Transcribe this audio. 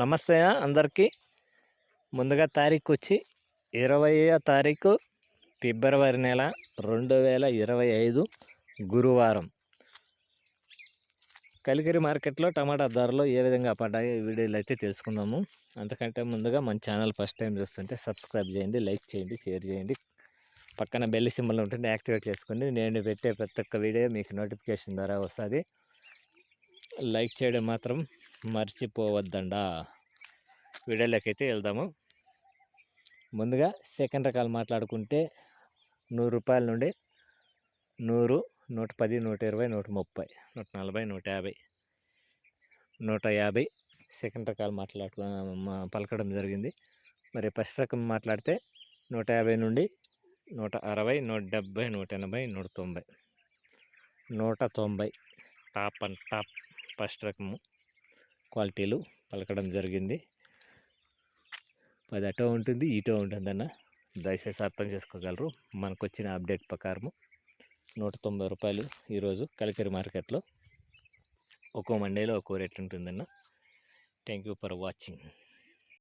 నమస్తే అందరికీ. ముందుగా తారీఖు వచ్చి ఇరవయో తారీఖు ఫిబ్రవరి నెల రెండు వేల ఇరవై ఐదు గురువారం. కలికిరి మార్కెట్లో టమాటా ధరలు ఏ విధంగా పడ్డాయో ఈ అయితే తెలుసుకుందాము. అంతకంటే ముందుగా మన ఛానల్ ఫస్ట్ టైం చూస్తుంటే సబ్స్క్రైబ్ చేయండి లైక్ చేయండి షేర్ చేయండి. పక్కన బెల్ సింబల్ ఉంటుంది యాక్టివేట్ చేసుకోండి. నేను పెట్టే ప్రతి ఒక్క వీడియో మీకు నోటిఫికేషన్ ద్వారా వస్తుంది. లైక్ చేయడం మాత్రం మర్చిపోవద్దండా. వీడియోలోకైతే అయితే వెళ్దాము. ముందుగా సెకండ్ రకాలు మాట్లాడుకుంటే నూరు రూపాయల నుండి నూరు నూట పది నూట ఇరవై నూట ముప్పై నూట నలభై నూట యాభై నూట యాభై సెకండ్ రకాలు మాట్లాడు పలకడం జరిగింది. మరి ఫస్ట్ రకం మాట్లాడితే నూట యాభై నుండి నూట అరవై నూట డెబ్భై నూట ఎనభై నూట తొంభై. నూట తొంభై. టాప్ అండ్ టాప్ ఫస్ట్ రకము. క్వాలిటీలు పలకడం జరిగింది. అది అటో ఉంటుంది ఇటో ఉంటుందన్న. దయచేసి అర్థం చేసుకోగలరు. మనకు వచ్చిన అప్డేట్ ప్రకారము నూట తొంభై రూపాయలు ఈరోజు కలికరి మార్కెట్లో ఒక్కో మండేలో ఒక్కో రేట్ ఉంటుందన్న. Thank you for watching.